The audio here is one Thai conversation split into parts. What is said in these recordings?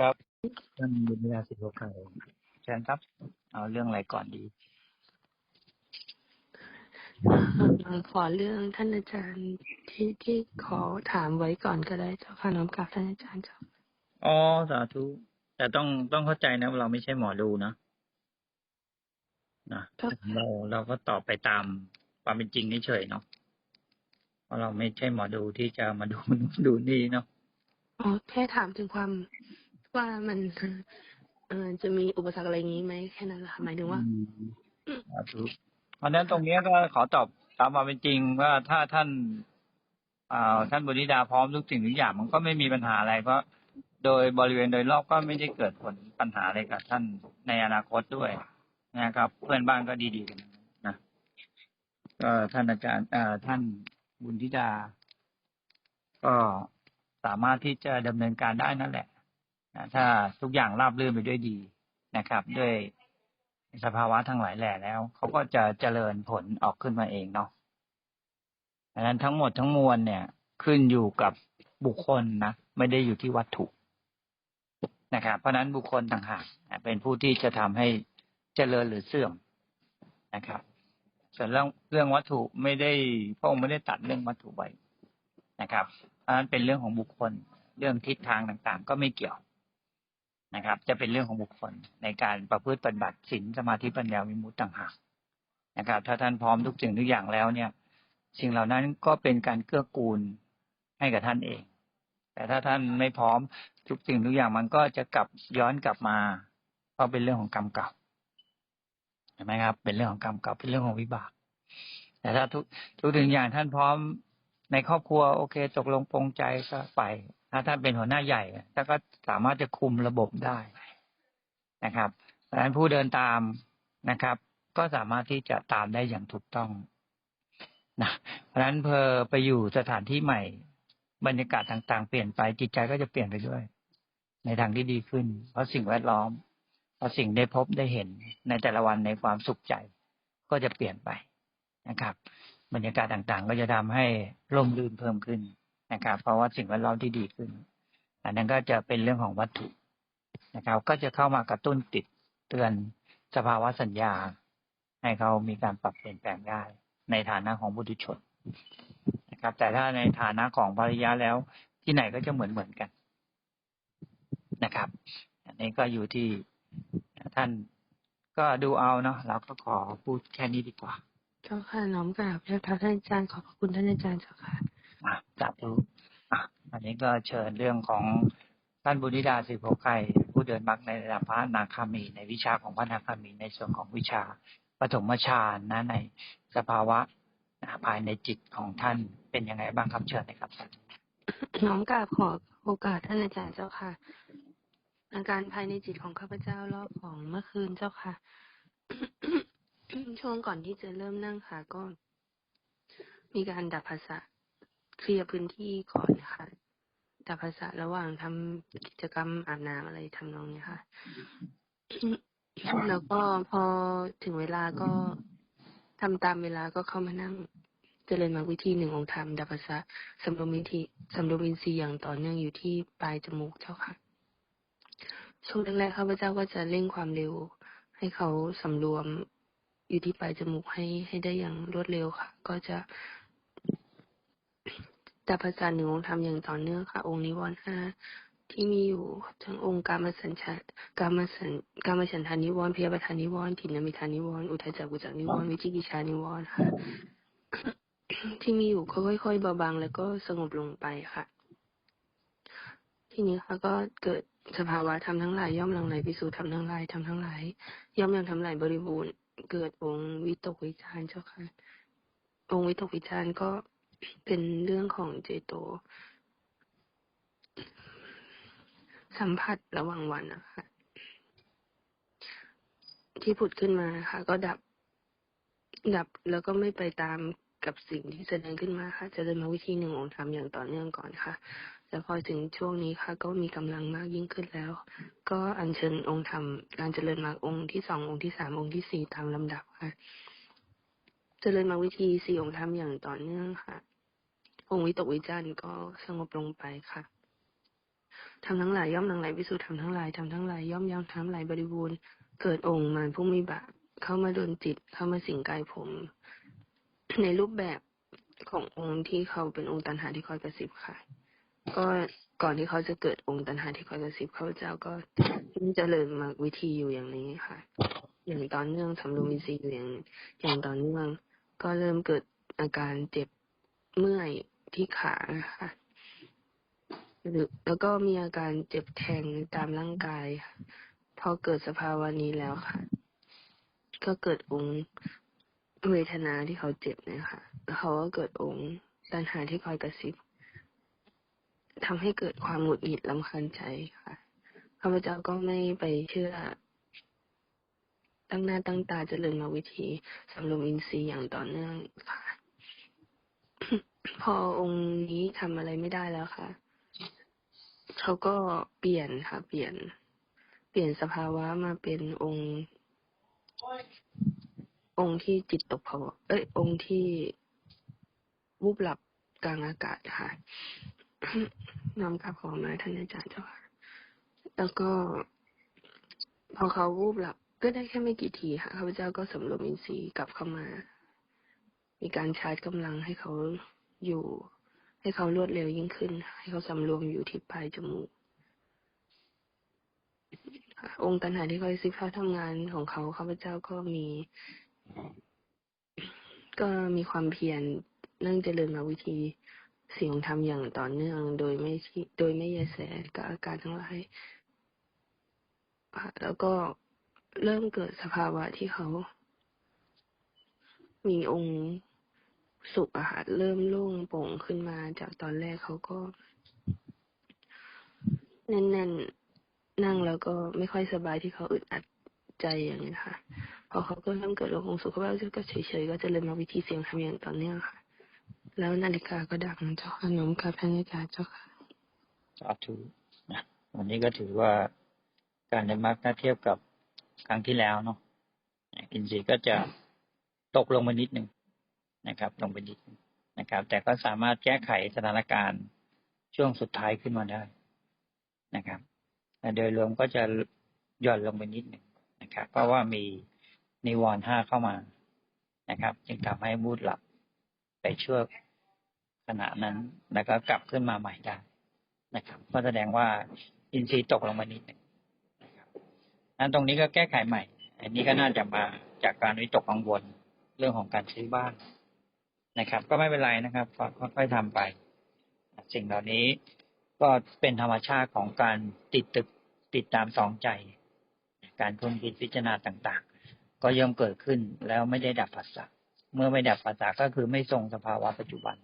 ครับท่านบุญญาสิทธิ์โลกาเชิญครับ เอาเรื่องอะไรก่อนดีเอ่อขอเรื่องท่านอาจารย์ที่ที่ขอถามไว้ก่อนก็ได้เจ้าค่ะน้อมกราบท่านอาจารย์เจ้าอ๋อสาธุแต่ต้องต้องเข้าใจนะว่าเราไม่ใช่หมอดูนะนะเราเราก็ตอบไปตามความเป็นจริงเฉยๆเนาะเพราะเราไม่ใช่หมอดูที่จะมาดูนู่นดูนี่เนาะอ๋อแค่ถามถึงความ ว่ามันเออจะมีอุปสรรคอะไรอย่างนี้ไหมแค่นั้นแหละค่ะหมายถึงว่าเพราะนั้นตรงนี้ก็ขอตอบตามความเป็นจริงว่าถ้าท่านอ่าท่านบุริดาพร้อมทุกสิ่งทุกอย่างมันก็ไม่มีปัญหาอะไรเพราะโดยบริเวณโดยรอบก็ไม่ได้เกิดผลปัญหาอะไรกับท่านในอนาคตด้วยนะครับ เพื่อนบ้านก็ดีๆกันนะก็ท่านอาจารย์เอ่อท่านบุญธิดา ก็สามารถที่จะดำเนินการได้นั่นแหละ นะถ้าทุกอย่างราบรื่นไปด้วยดีนะครับ ด้วยสภาวะทั้งหลายแหล่แล้วเขาก็จะเจริญผลออกขึ้นมาเองเนาะดังนั้นทั้งหมดทั้งมวลเนี่ย ขึ้นอยู่กับบุคคลนะไม่ได้อยู่ที่วัตถุนะครับ เพราะฉะนั้นบุคคลต่างหากเป็นผู้ที่จะทำให้เจริญหรือเสื่อมนะครับ ส่วนเรื่องเรื่องวัตถุไม่ได้พระองค์ไม่ได้ตัดเรื่องวัตถุไว้นะครับเพราะฉะนั้นเป็นเรื่องของบุคคลเรื่องทิศทางต่างๆ ก็ไม่เกี่ยว นะครับ จะเป็นเรื่องของบุคคลในการประพฤติปฏิบัติศีลสมาธิปัญญาวิมุตต่างหากนะครับ ถ้าท่านพร้อมทุกสิ่งทุกอย่างแล้วเนี่ย สิ่งเหล่านั้นก็เป็นการเกื้อกูลให้กับท่านเอง แต่ถ้าท่านไม่พร้อมทุกสิ่งทุกอย่างมันก็จะกลับย้อนกลับมาเพราะเป็นเรื่องของกรรมเก่าเห็นไหมครับ เป็นเรื่องของกรรมเก่าเป็นเรื่องของวิบาก แต่ถ้าทุกทุกสิ่งอย่างท่านพร้อมในครอบครัวโอเคตกลงปรงใจก็ไป ถ้าท่านเป็นหัวหน้าใหญ่ท่านก็สามารถจะคุมระบบได้นะครับดังนั้นผู้เดินตามนะครับ ก็สามารถที่จะตามได้อย่างถูกต้องนะเพราะฉะนั้นเพอไปอยู่สถานที่ใหม่ บรรยากาศต่างๆ เปลี่ยนไปจิตใจก็จะเปลี่ยนไปด้วย ในทางที่ดีขึ้น เพราะสิ่งแวดล้อม เพราะสิ่งได้พบได้เห็นในแต่ละวันในความสุขใจ ก็จะเปลี่ยนไปนะครับ บรรยากาศต่างๆ ก็จะทำให้ร่มรื่นเพิ่มขึ้น นะครับ เพราะว่าสิ่งแวดล้อมที่ดีขึ้น อันนั้นก็จะเป็นเรื่องของวัตถุนะครับ ก็จะเข้ามากระตุ้นติดเตือนสภาวะสัญญา ให้เขามีการปรับเปลี่ยนแปลงได้ในฐานะของบุตุชนนะครับ แต่ถ้าในฐานะของภริยาแล้วที่ไหนก็จะเหมือนเหมือนกันนะครับ อันนี้ก็อยู่ที่ท่านก็ดูเอาเนาะเราก็ขอพูดแค่นี้ดีกว่า เจ้าค่ะน้อมกราบเจ้าค่ะท่านอาจารย์ขอบพระคุณท่านอาจารย์เจ้าค่ะอะ จับอันนี้ก็เชิญเรื่องของท่านบุริดาสิโพไกผู้เดินมรรคในระดับพระนาคามี ในวิชาของพระนาคามีในส่วนของวิชาปฐมฌานนะในสภาวะภายในจิตของท่านเป็นยังไงบ้างครับเชิญเลยครับน้อมกราบขอโอกาสท่านอาจารย์เจ้าค่ะ อาการภายในจิตของข้าพเจ้ารอบของเมื่อคืนเจ้าค่ะ ช่วงก่อนที่จะเริ่มนั่งค่ะก็มีการดับภาษา เคลียร์พื้นที่ก่อนค่ะดับภาษาระหว่างทำกิจกรรมอาบน้ำอะไรทำนองนี้ค่ะ แล้วก็พอถึงเวลาก็ทำตามเวลาก็เข้ามานั่งเจริญมรรควิธีหนึ่งองค์ธรรมดับภาษาสำรวมวิธีสำรวมอินทรีย์อย่างต่อเนื่องอยู่ที่ปลายจมูกเจ้าค่ะช่วงแรกๆข้าพเจ้าก็จะเร่งความเร็ว ให้เขาสำรวมอยู่ที่ปลายจมูกให้ให้ได้อย่างรวดเร็วค่ะ ก็จะ ดับภาษาหนึ่งองค์ธรรมอย่างต่อเนื่องค่ะ องค์นิวรณ์ห้าที่มีอยู่ทั้งองค์การมสัญชาการมสัญการมฉันทานิวรณ์พยาบาทานิวรณ์ถินนามิทานิวรณ์อุทจักกุจักนิวรณ์วิจิกิจฉานิวรณ์ค่ะ ที่มีอยู่ค่อยๆเบาบางแล้วก็สงบลงไปค่ะ ทีนี้ค่ะก็เกิดสภาวะธรรมทั้งหลายย่อมหลังไหลไปสู่ธรรมทั้งหลายธรรมทั้งหลายย่อมยังทำลายบริบูรณ์ เกิดองค์วิตกวิจารณ์เจ้าค่ะ องค์วิตกวิจารณ์ เป็นเรื่องของเจโต สัมผัสระหว่างวันนะคะ ที่ผุดขึ้นมาค่ะ ก็ดับ ดับแล้วก็ไม่ไปตามกับสิ่งที่แสดงขึ้นมาค่ะ จะเดินมาวิธีหนึ่งองค์ทำอย่างต่อเนื่องก่อนค่ะ แล้วพอถึงช่วงนี้ค่ะ ก็มีกำลังมากยิ่งขึ้นแล้ว ก็อัญเชิญองค์ธรรมการเจริญมรรคองค์ที่สององค์ที่สามองค์ที่สี่ตามลำดับค่ะ เจริญมรรควิธีสี่องค์ธรรมอย่างต่อเนื่องค่ะ องวิตกวิจารณ์ก็สงบลงไปค่ะทำทั้งหลายย่อมหลังไหลไปสู่ธรรมทั้งหลายธรรมทั้งหลายย่อมยังธรรมไหลบริบูรณ์เกิดองค์มารผู้มีบาปเข้ามาโดนจิตเข้ามาสิงกายผม ในรูปแบบขององค์ที่เขาเป็นองค์ตันหาที่คอยกระซิบค่ะ ก็ก่อนที่เขาจะเกิดองค์ตันหาที่คอยกระซิบเขาเจ้าก็เจริญมาวิธีอยู่อย่างนี้ค่ะ อย่างต่อเนื่องสำรวมอินทรีอยู่อย่างอย่างต่อเนื่องก็เริ่มเกิดอาการเจ็บเมื่อย ที่ขาค่ะหรือแล้วก็มีอาการเจ็บแทงตามร่างกาย พอเกิดสภาวะนี้แล้วค่ะ ก็เกิดองค์เวทนาที่เขาเจ็บเนี่ยค่ะแล้วเขาก็เกิดองค์ตัณหาที่คอยกระซิบทำให้เกิดความหงุดหงิดลำคาญใจค่ะข้าพเจ้าก็ไม่ไปเชื่อ ตั้งหน้าตั้งตาเจริญมาวิธีสำรวมอินทรีย์อย่างต่อเนื่องค่ะ พอองค์นี้ทำอะไรไม่ได้แล้วค่ะเขาก็เปลี่ยนค่ะ เปลี่ยน เปลี่ยนสภาวะมาเป็นองค์ องค์ที่จิตตกภาวะเอ้ย องค์ที่วูบหลับกลางอากาศค่ะนำกลับของมาท่านอาจารย์เจ้าค่ะ แล้วก็ พอเขาวูบหลับ ก็ได้แค่ไม่กี่ทีค่ะข้าพเจ้าก็สำรวมอินทรีย์กลับเข้ามา มีการชาร์จกำลังให้เขา อยู่ ให้เขารวดเร็วยิ่งขึ้น ให้เขาสำรวมอยู่ที่ปลายจมูกองค์ตันหาที่คอยซิบเขาทำงานของเขาข้าพเจ้าก็มี ก็มีความเพียรเนื่องเจริญมาวิธีเสียงทำอย่างต่อเนื่อง โดยไม่โดยไม่ยแสกับอาการทั้งหลายแล้วก็เริ่มเกิดสภาวะที่เขา มีองค์ สุขอะค่ะเริ่มโล่งโปร่งขึ้นมาจากตอนแรกเขาก็แน่นๆนั่งแล้วก็ไม่ค่อยสบายที่เขาอึดอัดใจอย่างนี้ค่ะ พอเขาก็เริ่มเกิดโรคของสุขภาพก็เฉยๆก็จะเริ่มมาวิธีเสียงทำอย่างต่อเนื่องค่ะ แล้วนาฬิกาก็ดังเจ้าค่ะน้อมกับพระอาจารย์เจ้าค่ะสาธุนะวันนี้ก็ถือว่าการในมักถ้าเทียบกับครั้งที่แล้วเนาะอินทรีย์ก็จะตกลงไปนิดหนึ่ง นะครับลงไปนิดนึงนะครับ แต่ก็สามารถแก้ไขสถานการณ์ช่วงสุดท้ายขึ้นมาได้นะครับแต่โดยรวมก็จะหย่อนลงไปนิดหนึ่งนะครับ เพราะว่ามีนิวรณ์ห้าเข้ามานะครับ จึงทำให้มูดหลับไปช่วงขณะนั้น แล้วก็กลับขึ้นมาใหม่ได้นะครับ ก็แสดงว่าอินทรีย์ตกลงมานิดหนึ่งนะครับนั้นตรงนี้ก็แก้ไขใหม่ อันนี้ก็น่าจะมาจากการวิตกกังวลเรื่องของการซื้อบ้าน นะครับ ก็ไม่เป็นไรนะครับค่อยๆทำไป สิ่งเหล่านี้ก็เป็นธรรมชาติของการติดตึกติดตามสองใจ การคุ้นคิดพิจารณาต่างๆ ก็ย่อมเกิดขึ้นแล้วไม่ได้ดับปัสสะเมื่อไม่ดับปัสสะก็คือไม่ทรงสภาวะปัจจุบัน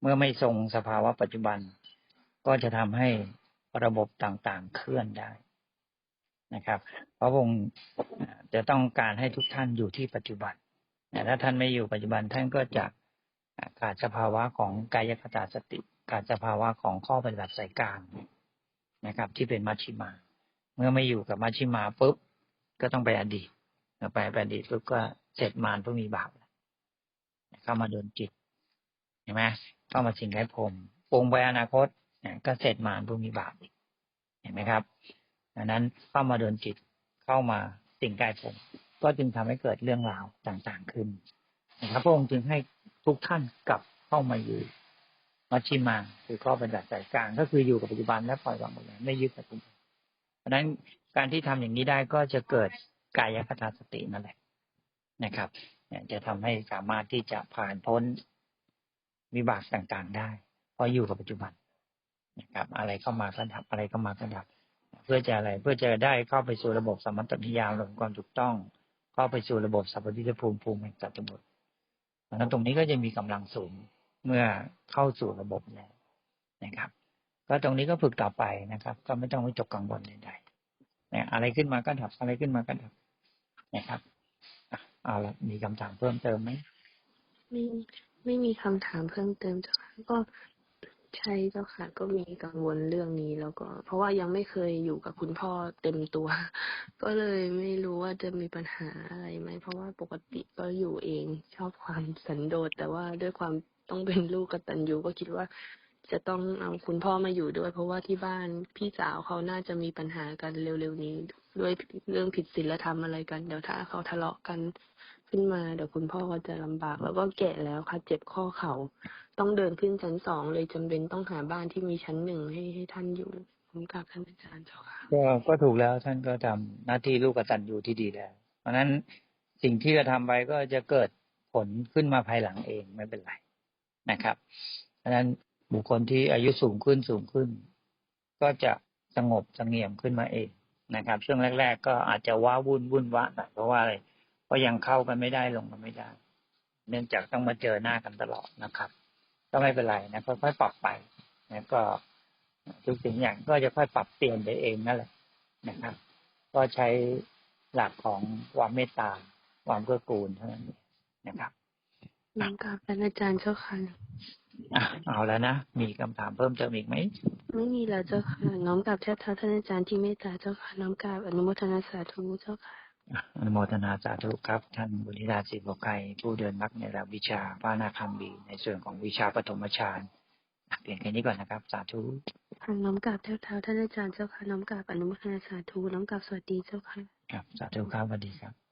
เมื่อไม่ทรงสภาวะปัจจุบัน ก็จะทำให้ระบบต่างๆ เคลื่อนได้นะครับพระองค์จะต้องการให้ทุกท่านอยู่ที่ปัจจุบัน ถ้าท่านไม่อยู่ปัจจุบันท่านก็จะขาดสภาวะของกายคตาสติขาดสภาวะของข้อปฏิบัติสายกลางนะครับ ที่เป็นมัชชิมา เมื่อไม่อยู่กับมัชชิมาปุ๊บก็ต้องไปอดีตไปไปอดีตปุ๊บก็เสร็จมารผู้มีบาปเข้ามาโดนจิตเห็นไหมเข้ามาสิงให้ผมปรุงไปอนาคตก็เสร็จมารผู้มีบาปอีกเห็นไหมครับดังนั้นเข้ามาโดนจิตเข้ามาสิ่งกายผม ก็จึงทำให้เกิดเรื่องราวต่างๆขึ้นนะครับพระองค์จึงให้ทุกท่านกลับเข้ามาอยู่มัชชิมาคือข้อปฏิบัติสายกลางก็คืออยู่กับปัจจุบันและปล่อยวางหมดเลยไม่ยึดกับปัจจุบันเพราะนั้นการที่ทำอย่างนี้ได้ก็จะเกิดกายคตาสตินั่นแหละนะครับจะทำให้สามารถที่จะผ่านพ้นวิบากต่างๆ ได้เพราะอยู่กับปัจจุบันนะครับ อะไรเข้ามาก็ดับอะไรเข้ามาก็ดับ เพื่อจะอะไรเพื่อจะได้เข้าไปสู่ระบบสมมตินิยามของความถูกต้อง เข้าไปสู่ระบบสัพพิทภูมิภูมิแห่งจัตุบุตรเพราะฉะนั้นตรงนี้ก็จะมีกำลังสูงเมื่อเข้าสู่ระบบแล้วนะครับ ก็ตรงนี้ก็ฝึกต่อไปนะครับ ก็ไม่ต้องวิตกกังวลใดๆนะอะไรขึ้นมาก็ดับอะไรขึ้นมาก็ดับนะครับเอาละมีคำถามเพิ่มเติมไหมไม่ไม่มีคำถามเพิ่มเติมเจ้าค่ะก็ ใช่เจ้าค่ะ ก็มีกังวลเรื่องนี้แล้วก็ เพราะว่ายังไม่เคยอยู่กับคุณพ่อเต็มตัว ก็เลยไม่รู้ว่าจะมีปัญหาอะไรไหมเพราะว่าปกติก็อยู่เองชอบความสันโดษแต่ว่าด้วยความต้องเป็นลูกกตัญญูก็คิดว่าจะต้องเอาคุณพ่อมาอยู่ด้วย เพราะว่าที่บ้านพี่สาวเขาน่าจะมีปัญหากันเร็วๆนี้ ด้วยเรื่องผิดศีลธรรมอะไรกัน เดี๋ยวถ้าเขาทะเลาะกันขึ้นมา เดี๋ยวคุณพ่อก็จะลำบาก แล้วก็แก่แล้วค่ะเจ็บข้อเข่า ต้องเดินขึ้นชั้นสองเลยจำเป็นต้องหาบ้านที่มีชั้นหนึ่งให้ให้ท่านอยู่ผมกราบท่านอาจารย์เจ้าค่ะก็ก็ถูกแล้วท่านก็ทำหน้าที่ลูกกตัญญูที่ดีแล้ว เพราะนั้นสิ่งที่จะทำไปก็จะเกิดผลขึ้นมาภายหลังเองไม่เป็นไรนะครับ เพราะนั้นบุคคลที่อายุสูงขึ้นสูงขึ้น ก็จะสงบสงเงียมขึ้นมาเองนะครับ ช่วงแรก ๆ ก็อาจจะว้าวุ่นวุ่นวะหน่อยเพราะว่าอะไรเพราะยังเข้ากันไม่ได้ลงกันไม่ได้ เนื่องจากต้องมาเจอหน้ากันตลอดนะครับ ก็ไม่เป็นไรนะค่อยๆปรับไปนะก็ทุกสิ่งอย่างก็จะค่อยปรับเปลี่ยนไปเองนั่นแหละนะครับ ก็ใช้หลักของความเมตตาความเกื้อกูลเท่านั้นเองนะครับน้อมกราบท่านอาจารย์เจ้าค่ะอะเอาแล้วนะ มีคำถามเพิ่มเติมอีกไหม ไม่มีแล้วเจ้าค่ะ น้อมกราบเทพเท้าท่านอาจารย์ที่เมตตาเจ้าค่ะ น้อมกราบอนุโมทนาสาธุเจ้าค่ะ อะอนุโมทนาสาธุครับ ท่านบุญธิดาศิบกไกรผู้เดินมักในระดับวิชาพระอนาคัมบีในส่วนของวิชาปฐมฌานอะเพียงแค่นี้ก่อนนะครับ สาธุค่ะน้อมกราบเทพเท้าท่านอาจารย์เจ้าค่ะน้อมกราบอนุโมทนาสาธุน้อมกราบสวัสดีเจ้าค่ะครับ สาธุครับสวัสดีครับ